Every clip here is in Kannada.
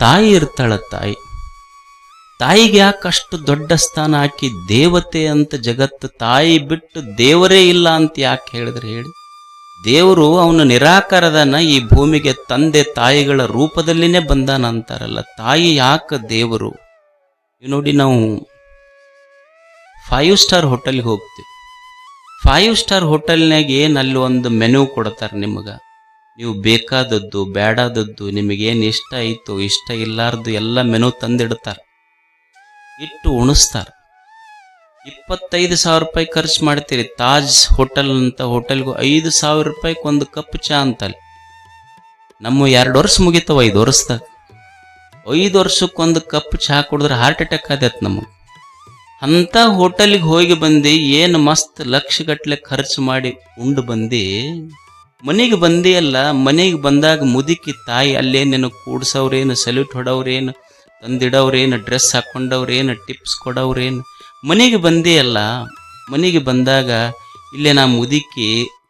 ತಾಯಿ ಇರ್ತಾಳ ತಾಯಿ. ತಾಯಿಗೆ ಯಾಕಷ್ಟು ದೊಡ್ಡ ಸ್ಥಾನ ಹಾಕಿ ದೇವತೆ ಅಂತ ಜಗತ್ತು ತಾಯಿ ಬಿಟ್ಟು ದೇವರೇ ಇಲ್ಲ ಅಂತ ಯಾಕೆ ಹೇಳಿದ್ರೆ ಹೇಳಿ. ದೇವರು ಅವನು ನಿರಾಕಾರದನ ಈ ಭೂಮಿಗೆ ತಂದೆ ತಾಯಿಗಳ ರೂಪದಲ್ಲಿನೇ ಬಂದಾನ ಅಂತಾರಲ್ಲ. ತಾಯಿ ಯಾಕೆ ದೇವರು? ನೋಡಿ ನಾವು ಫೈವ್ ಸ್ಟಾರ್ ಹೋಟೆಲ್ಗೆ ಹೋಗ್ತೀವಿ. ಫೈವ್ ಸ್ಟಾರ್ ಹೋಟೆಲ್ನಾಗ ಏನು ಒಂದು ಮೆನು ಕೊಡ್ತಾರೆ ನಿಮಗೆ? ನೀವು ಬೇಕಾದದ್ದು ಬೇಡಾದದ್ದು ನಿಮಗೇನು ಇಷ್ಟ ಆಯಿತು, ಇಷ್ಟ ಇಲ್ಲಾರ್ದು ಎಲ್ಲ ಮೆನು ತಂದಿಡ್ತಾರೆ. ಇಟ್ಟು ಉಣಿಸ್ತಾರೆ. ಇಪ್ಪತ್ತೈದು ಸಾವಿರ ರೂಪಾಯಿ ಖರ್ಚು ಮಾಡ್ತೀರಿ, ತಾಜ್ ಹೋಟೆಲ್ ಅಂತ ಹೋಟೆಲ್ಗೂ ಐದು ಸಾವಿರ ರೂಪಾಯಿಗೆ ಒಂದು ಕಪ್ ಚಾ ಅಂತಲ್ಲಿ. ನಮ್ಮ ಎರಡು ವರ್ಷ ಮುಗಿತಾವ ಐದು ವರ್ಷದಾಗ. ಐದು ವರ್ಷಕ್ಕೊಂದು ಕಪ್ ಚಹಾ ಕುಡಿದ್ರೆ ಹಾರ್ಟ್ ಅಟ್ಯಾಕ್ ಆದೈತೆ ನಮಗೆ. ಅಂಥ ಹೋಟೆಲ್ಗೆ ಹೋಗಿ ಬಂದು ಏನು ಮಸ್ತ್ ಲಕ್ಷಗಟ್ಟಲೆ ಖರ್ಚು ಮಾಡಿ ಉಂಡು ಬಂದು ಮನೆಗೆ ಬಂದಿಯಲ್ಲ ಮನೆಗೆ ಬಂದಾಗ ಮುದುಕಿ ತಾಯಿ ಅಲ್ಲೇ ನಿನಗೆ ಕೂಡ್ಸವ್ರೇನು, ಸಲ್ಯೂಟ್ ಹೊಡವ್ರೇನು, ತಂದಿಡವ್ರೇನು, ಡ್ರೆಸ್ ಹಾಕೊಂಡವ್ರೇನು ಟಿಪ್ಸ್ ಕೊಡವ್ರೇನು? ಮನೆಗೆ ಬಂದಿಯಲ್ಲ ಮನೆಗೆ ಬಂದಾಗ ಇಲ್ಲೇ ನಾ ಮುದುಕಿ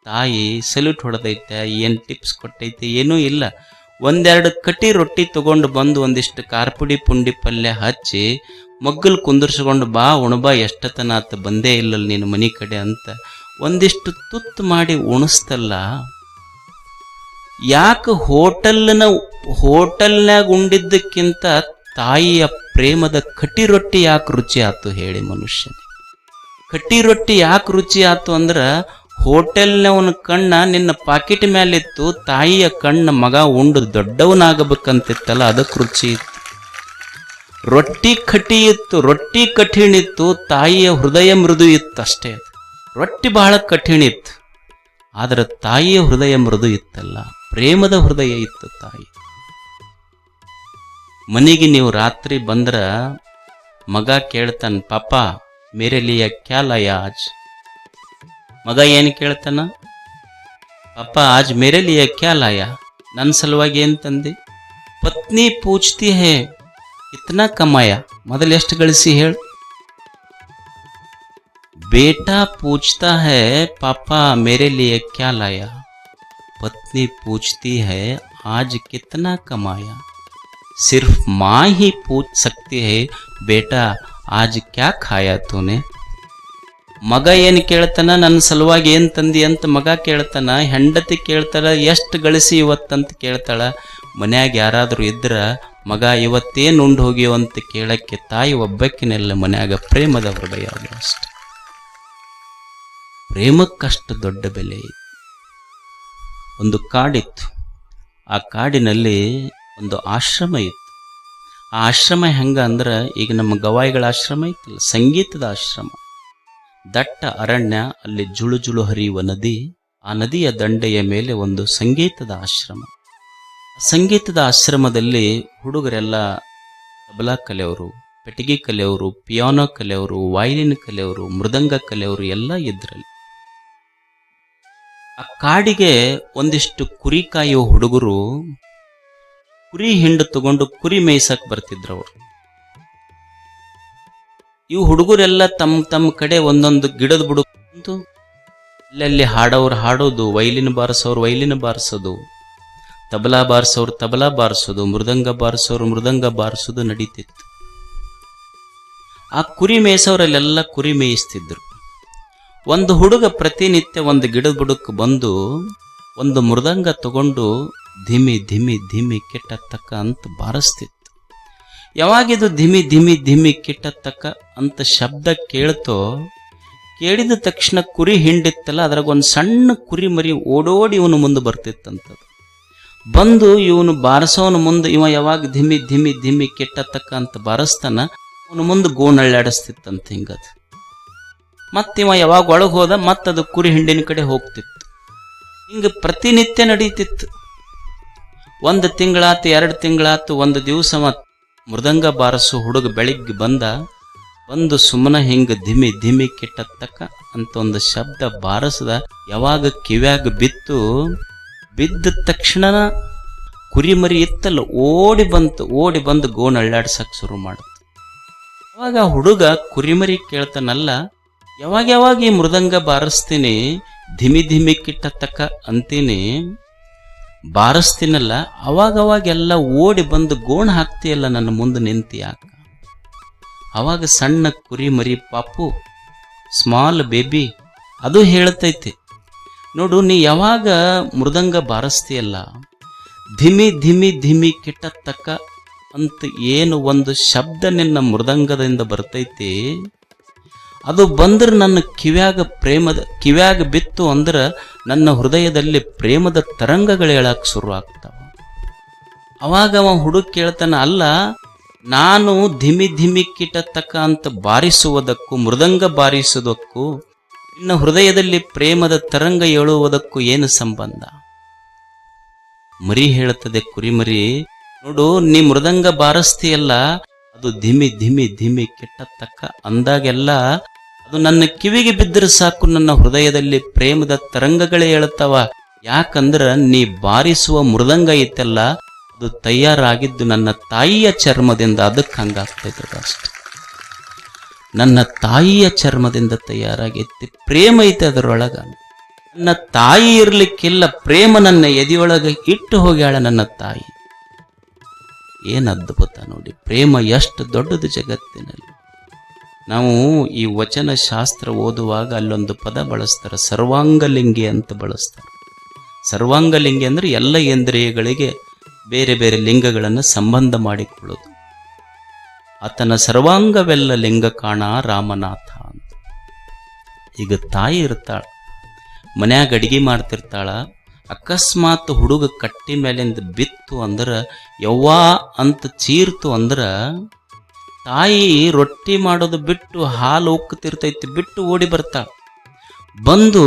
ತಾಯಿ ಸಲ್ಯೂಟ್ ಹೊಡೆದೈತೆ, ಏನು ಟಿಪ್ಸ್ ಕೊಟ್ಟೈತೆ, ಏನೂ ಇಲ್ಲ. ಒಂದೆರಡು ಕಟ್ಟಿ ರೊಟ್ಟಿ ತಗೊಂಡು ಬಂದು ಒಂದಿಷ್ಟು ಕಾರ್ಪುಡಿ ಪುಂಡಿ ಪಲ್ಯ ಹಚ್ಚಿ ಮಗ್ಗಲು ಕುಂದರ್ಸ್ಕೊಂಡು, ಬಾ ಉಣಬಾ ಎಷ್ಟತನ ಆತ ಬಂದೇ ಇಲ್ಲಲ್ಲ ನೀನು ಮನೆ ಕಡೆ ಅಂತ ಒಂದಿಷ್ಟು ತುತ್ತು ಮಾಡಿ ಉಣಿಸ್ತಲ್ಲ ಯಾಕೆ ಹೋಟೆಲ್ನ ಹೋಟೆಲ್ನಾಗ ಉಂಡಿದ್ದಕ್ಕಿಂತ ತಾಯಿಯ ಪ್ರೇಮದ ಕಟ್ಟಿ ರೊಟ್ಟಿ ಯಾಕೆ ರುಚಿ ಆತು ಹೇಳಿ ಮನುಷ್ಯನ. ಕಟ್ಟಿ ರೊಟ್ಟಿ ಯಾಕೆ ರುಚಿ ಆತು ಅಂದ್ರೆ ಹೋಟೆಲ್ನವನ ಕಣ್ಣ ನಿನ್ನ ಪಾಕೆಟ್ ಮೇಲಿತ್ತು ತಾಯಿಯ ಕಣ್ಣ ಮಗ ಉಂಡು ದೊಡ್ಡವನಾಗಬೇಕಂತಿತ್ತಲ್ಲ ಅದಕ್ಕೆ ರುಚಿ ಇತ್ತು. ರೊಟ್ಟಿ ಕಟಿ ಇತ್ತು, ರೊಟ್ಟಿ ಕಠಿಣ ಇತ್ತು, ತಾಯಿಯ ಹೃದಯ ಮೃದು ಇತ್ತು ಅಷ್ಟೇ. ರೊಟ್ಟಿ ಬಹಳ ಕಠಿಣ ಇತ್ತು, ಆದ್ರೆ ತಾಯಿಯ ಹೃದಯ ಮೃದು ಇತ್ತಲ್ಲ. ಪ್ರೇಮದ ಹೃದಯ ಇತ್ತು ತಾಯಿ. ಮನೆಗೆ ನೀವು ರಾತ್ರಿ ಬಂದ್ರ ಮಗ ಕೇಳ್ತಾನ, ಪಾಪ ಮೇರೆಲಿಯ ಕ್ಯಾಲ ಯಾಜ್ ಮಗ ಏನು ಕೇಳ್ತಾನ, ಪಾಪ, ಆಜ್ ಮೇರೆಲಿಯ ಕ್ಯಾಲ ನನ್ನ ಸಲುವಾಗಿ ಏನು ತಂದೆ? ಪತ್ನಿ ಪೂಜ್ತಿ ಹೇ, ಇತ್ನ ಕಮಾಯ? ಮೊದಲು ಎಷ್ಟು ಗಳಿಸಿ ಹೇಳು? ಬೇಟಾ ಪೂಜ್ತಾ ಹೇ, ಪಾಪ ಮೇರೆಲಿಯ ಕ್ಯಾಲ पत्नी पूछती है आज कितना कमाया सिर्फ माँ ही पूछ सकती है बेटा आज क्या खाया तूने ಮಗ ಏನು ಕೇಳ್ತಾನ ನನ್ನ ಸಲುವಾಗಿ ಏನು ತಂದಿ ಅಂತ ಮಗ ಕೇಳ್ತಾನ ಹೆಂಡತಿ ಕೇಳ್ತಾಳ ಎಷ್ಟು ಗಳಿಸಿ ಇವತ್ತಂತ ಕೇಳ್ತಾಳ ಮನ್ಯಾಗ ಯಾರಾದರೂ ಇದ್ರ ಮಗ ಇವತ್ತೇನು ಉಂಡು ಹೋಗ್ಯೋ ಅಂತ ಕೇಳಕ್ಕೆ ತಾಯಿ ಒಬ್ಬಕ್ಕಿನೆಲ್ಲ ಮನ್ಯಾಗ ಪ್ರೇಮದ ಹೃದಯ ಅದು ಅಷ್ಟೆ ಪ್ರೇಮಕ್ಕಷ್ಟು ದೊಡ್ಡ ಬೆಲೆ ಇದೆ ಒಂದು ಕಾಡಿತ್ತು. ಆ ಕಾಡಿನಲ್ಲಿ ಒಂದು ಆಶ್ರಮ ಇತ್ತು. ಆ ಆಶ್ರಮ ಹೆಂಗೆ ಅಂದ್ರೆ ಈಗ ನಮ್ಮ ಗವಾಯಿಗಳ ಆಶ್ರಮ ಇತ್ತಲ್ಲ ಸಂಗೀತದ ಆಶ್ರಮ. ದಟ್ಟ ಅರಣ್ಯ, ಅಲ್ಲಿ ಜುಳು ಜುಳು ಹರಿಯುವ ನದಿ, ಆ ನದಿಯ ದಂಡೆಯ ಮೇಲೆ ಒಂದು ಸಂಗೀತದ ಆಶ್ರಮ. ಸಂಗೀತದ ಆಶ್ರಮದಲ್ಲಿ ಹುಡುಗರೆಲ್ಲ ತಬಲಾ ಕಲೆಯವರು, ಪೆಟ್ಟಿಗೆ ಕಲೆಯವರು, ಪಿಯಾನೋ ಕಲೆಯವರು, ವಯಲಿನ್ ಕಲೆಯವರು, ಮೃದಂಗ ಕಲೆಯವರು ಎಲ್ಲ ಇದ್ರಲ್ಲಿ. ಆ ಕಾಡಿಗೆ ಒಂದಿಷ್ಟು ಕುರಿ ಕಾಯುವ ಹುಡುಗರು ಕುರಿ ಹಿಂಡು ತಗೊಂಡು ಕುರಿ ಮೇಯ್ಸಕ್ ಬರ್ತಿದ್ರು ಅವರು ಇವು ಹುಡುಗರೆಲ್ಲ ತಮ್ಮ ತಮ್ಮ ಕಡೆ ಒಂದೊಂದು ಗಿಡದ ಬುಡಕು ಅಲ್ಲಲ್ಲಿ ಹಾಡೋರು ಹಾಡೋದು, ವೈಲಿನ ಬಾರಿಸೋರು ವೈಲಿನ ಬಾರಿಸೋದು, ತಬಲಾ ಬಾರಿಸೋರು ತಬಲಾ ಬಾರಿಸೋದು, ಮೃದಂಗ ಬಾರಿಸೋರು ಮೃದಂಗ ಬಾರಿಸೋದು ನಡೀತಿತ್ತು. ಆ ಕುರಿ ಮೇಯ್ಸೋರಲ್ಲೆಲ್ಲ ಕುರಿ ಮೇಯಿಸ್ತಿದ್ರು. ಒಂದು ಹುಡುಗ ಪ್ರತಿನಿತ್ಯ ಒಂದು ಗಿಡದ ಬುಡಕ್ಕೆ ಬಂದು ಒಂದು ಮೃದಂಗ ತಗೊಂಡು ಧಿಮಿ ಧಿಮಿ ಧಿಮಿ ಕೆಟ್ಟತ್ತಕ್ಕ ಅಂತ ಬಾರಿಸ್ತಿತ್ತು. ಯಾವಾಗಿದು ಧಿಮಿ ಧಿಮಿ ಧಿಮಿ ಕೆಟ್ಟತ್ತಕ್ಕ ಅಂತ ಶಬ್ದ ಕೇಳ್ತೋ, ಕೇಳಿದ ತಕ್ಷಣ ಕುರಿ ಹಿಂಡಿತ್ತಲ್ಲ ಅದ್ರಾಗ ಒಂದು ಸಣ್ಣ ಕುರಿ ಮರಿ ಓಡೋಡಿ ಇವನು ಮುಂದೆ ಬರ್ತಿತ್ತಂತದು. ಬಂದು ಇವನು ಬಾರಿಸೋನ ಮುಂದೆ ಇವ ಯಾವಾಗ ಧಿಮಿ ಧಿಮಿ ಧಿಮಿ ಕೆಟ್ಟತ್ತಕ್ಕ ಅಂತ ಬಾರಿಸ್ತಾನ, ಅವನು ಮುಂದೆ ಗೋಣಳ್ಳಾಡಿಸ್ತಿತ್ತಂತ ಹಿಂಗದು. ಮತ್ತಿವ ಯಾವಾಗ ಒಳಗೆ ಹೋದ ಮತ್ತದು ಕುರಿ ಹಿಂಡಿನ ಕಡೆ ಹೋಗ್ತಿತ್ತು. ಹಿಂಗೆ ಪ್ರತಿನಿತ್ಯ ನಡೀತಿತ್ತು. ಒಂದು ತಿಂಗಳಾತು, ಎರಡು ತಿಂಗಳಾತು, ಒಂದು ದಿವಸ ಮತ್ತು ಮೃದಂಗ ಬಾರಸು ಹುಡುಗ ಬೆಳಿಗ್ಗೆ ಬಂದ ಒಂದು ಸುಮ್ಮನ ಹಿಂಗ ಧಿಮಿ ಧಿಮಿ ಕೆಟ್ಟತ್ತಕ್ಕ ಅಂತ ಒಂದು ಶಬ್ದ ಬಾರಸದ. ಯಾವಾಗ ಕಿವ್ಯಾಗ ಬಿತ್ತು, ಬಿದ್ದ ತಕ್ಷಣ ಕುರಿಮರಿ ಇತ್ತಲ್ಲ, ಓಡಿ ಬಂತು, ಓಡಿ ಬಂದು ಗೋಣ ಅಳ್ಳಾಡ್ಸಕ್ ಶುರು ಮಾಡುತ್ತೆ ಅವಾಗ ಹುಡುಗ ಕುರಿಮರಿ ಕೇಳ್ತಾನಲ್ಲ ಯಾವಾಗ ಯಾವಾಗ ಈ ಮೃದಂಗ ಬಾರಿಸ್ತೀನಿ, ಧಿಮಿ ಧಿಮಿ ಕಿಟ್ಟತಕ್ಕ ಅಂತೀನಿ, ಬಾರಿಸ್ತೀನಲ್ಲ ಅವಾಗವಾಗೆಲ್ಲ ಓಡಿ ಬಂದು ಗೋಣ ಹಾಕ್ತೀಯಲ್ಲ ನನ್ನ ಮುಂದೆ ನಿಂತಿ ಯಾಕ? ಅವಾಗ ಸಣ್ಣ ಕುರಿ ಮರಿ ಪಾಪು ಸ್ಮಾಲ್ ಬೇಬಿ ಅದು ಹೇಳ್ತೈತಿ. ನೋಡು, ನೀ ಯಾವಾಗ ಮೃದಂಗ ಬಾರಿಸ್ತೀಯಲ್ಲ, ಧಿಮಿ ಧಿಮಿ ಧಿಮಿ ಕಿಟ್ಟತ್ತಕ್ಕ ಅಂತ ಏನು ಒಂದು ಶಬ್ದ ನಿನ್ನ ಮೃದಂಗದಿಂದ ಬರ್ತೈತಿ? ಅದು ಬಂದ್ರೆ ನನ್ನ ಕಿವ್ಯಾಗ ಪ್ರೇಮದ, ಕಿವ್ಯಾಗ ಬಿತ್ತು ಅಂದ್ರೆ ನನ್ನ ಹೃದಯದಲ್ಲಿ ಪ್ರೇಮದ ತರಂಗಗಳು ಹೇಳಕ್ಕೆ ಶುರು ಆಗ್ತಾವ. ಅವಾಗ ಅವ ಹುಡುಗ ಕೇಳ್ತಾನ, ಅಲ್ಲ, ನಾನು ಧಿಮಿ ಧಿಮಿ ಕಿಟತಕ್ಕ ಅಂತ ಬಾರಿಸುವುದಕ್ಕೂ, ಮೃದಂಗ ಬಾರಿಸುವುದಕ್ಕೂ, ನಿನ್ನ ಹೃದಯದಲ್ಲಿ ಪ್ರೇಮದ ತರಂಗ ಏಳುವುದಕ್ಕೂ ಏನು ಸಂಬಂಧ? ಮರಿ ಹೇಳುತ್ತದೆ ಕುರಿಮರಿ, ನೋಡು, ನೀ ಮೃದಂಗ ಬಾರಿಸ್ತೀಯಲ್ಲ ಅದು ಧಿಮಿ ಧಿಮಿ ಧಿಮಿ ಕೆಟ್ಟತಕ್ಕ ಅಂದಾಗೆಲ್ಲ ಅದು ನನ್ನ ಕಿವಿಗೆ ಬಿದ್ದರೆ ಸಾಕು, ನನ್ನ ಹೃದಯದಲ್ಲಿ ಪ್ರೇಮದ ತರಂಗಗಳೇ ಹೇಳುತ್ತವ ಯಾಕಂದ್ರ ನೀ ಬಾರಿಸುವ ಮೃದಂಗ ಐತಲ್ಲ, ಅದು ತಯಾರಾಗಿದ್ದು ನನ್ನ ತಾಯಿಯ ಚರ್ಮದಿಂದ ಅದಕ್ಕೆ ಹಂಗಾಗ್ತೈತೆ ಅಷ್ಟೆ. ನನ್ನ ತಾಯಿಯ ಚರ್ಮದಿಂದ ತಯಾರಾಗೈತಿ, ಪ್ರೇಮ ಐತೆ ಅದರೊಳಗ. ನನ್ನ ತಾಯಿ ಇರ್ಲಿಕ್ಕಿಲ್ಲ, ಪ್ರೇಮ ನನ್ನ ಎದೆಯೊಳಗೆ ಇಟ್ಟು ಹೋಗ್ಯಾಳ ನನ್ನ ತಾಯಿ. ಏನ್ ಅದ್ಭುತ ನೋಡಿ, ಪ್ರೇಮ ಎಷ್ಟು ದೊಡ್ಡದು ಜಗತ್ತಿನಲ್ಲಿ. ನಾವು ಈ ವಚನ ಶಾಸ್ತ್ರ ಓದುವಾಗ ಅಲ್ಲೊಂದು ಪದ ಬಳಸ್ತಾರೆ, ಸರ್ವಾಂಗಲಿಂಗಿ ಅಂತ ಬಳಸ್ತಾರೆ. ಸರ್ವಾಂಗಲಿಂಗಿ ಅಂದ್ರೆ ಎಲ್ಲ ಇಂದ್ರಿಯಗಳಿಗೆ ಬೇರೆ ಬೇರೆ ಲಿಂಗಗಳನ್ನು ಸಂಬಂಧ ಮಾಡಿಕೊಳ್ಳೋದು. ಆತನ ಸರ್ವಾಂಗವೆಲ್ಲ ಲಿಂಗ ಕಾಣ ರಾಮನಾಥ ಅಂತ. ಈಗ ತಾಯಿ ಇರ್ತಾಳ, ಮನ್ಯಾಗ ಅಡಿಗೆ ಮಾಡ್ತಿರ್ತಾಳ ಅಕಸ್ಮಾತ್ ಹುಡುಗ ಕಟ್ಟಿ ಮೇಲಿಂದ ಬಿತ್ತು ಅಂದ್ರೆ, ಯವ್ವಾ ಅಂತ ಚೀರ್ತು ಅಂದ್ರೆ, ತಾಯಿ ರೊಟ್ಟಿ ಮಾಡೋದು ಬಿಟ್ಟು ಹಾಲು ಉಕ್ಕತಿರ್ತೈತಿ ಬಿಟ್ಟು ಓಡಿ ಬರ್ತಾ ಬಂದು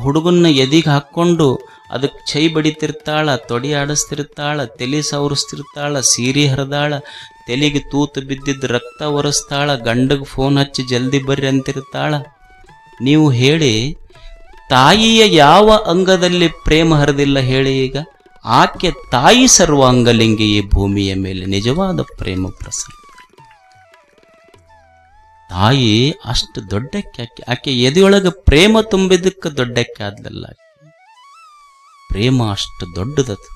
ಹುಡುಗನ್ನ ಎದಿಗೆ ಹಾಕ್ಕೊಂಡು ಅದಕ್ಕೆ ಚೈ ಬಡಿತಿರ್ತಾಳ, ತೊಡಿ ಆಡಿಸ್ತಿರ್ತಾಳ, ತಲೆ ಸವರಿಸ್ತಿರ್ತಾಳ, ಸೀರೆ ಹರಿದಾಳ, ತಲೆಗೆ ತೂತು ಬಿದ್ದಿದ್ದ ರಕ್ತ ಒರೆಸ್ತಾಳ, ಗಂಡಗೆ ಫೋನ್ ಹಚ್ಚಿ ಜಲ್ದಿ ಬರ್ರಿ ಅಂತಿರ್ತಾಳ. ನೀವು ಹೇಳಿ ತಾಯಿಯ ಯಾವ ಅಂಗದಲ್ಲಿ ಪ್ರೇಮ ಹರಿದಿಲ್ಲ ಹೇಳಿ ಈಗ, ಆಕೆ ತಾಯಿ ಸರ್ವಾಂಗಲಿಂಗಿ ಈ ಭೂಮಿಯ ಮೇಲೆ ನಿಜವಾದ ಪ್ರೇಮ ಪ್ರಸನ್ನ. ತಾಯಿ ಅಷ್ಟು ದೊಡ್ಡಕ್ಕೆ ಆಕೆ ಆಕೆ ಎದೆಯೊಳಗೆ ಪ್ರೇಮ ತುಂಬಿದ್ದಕ್ಕೆ ದೊಡ್ಡಕ್ಕೆ ಆದ್ಲಲ್ಲ ಪ್ರೇಮ ಅಷ್ಟು ದೊಡ್ಡದದು.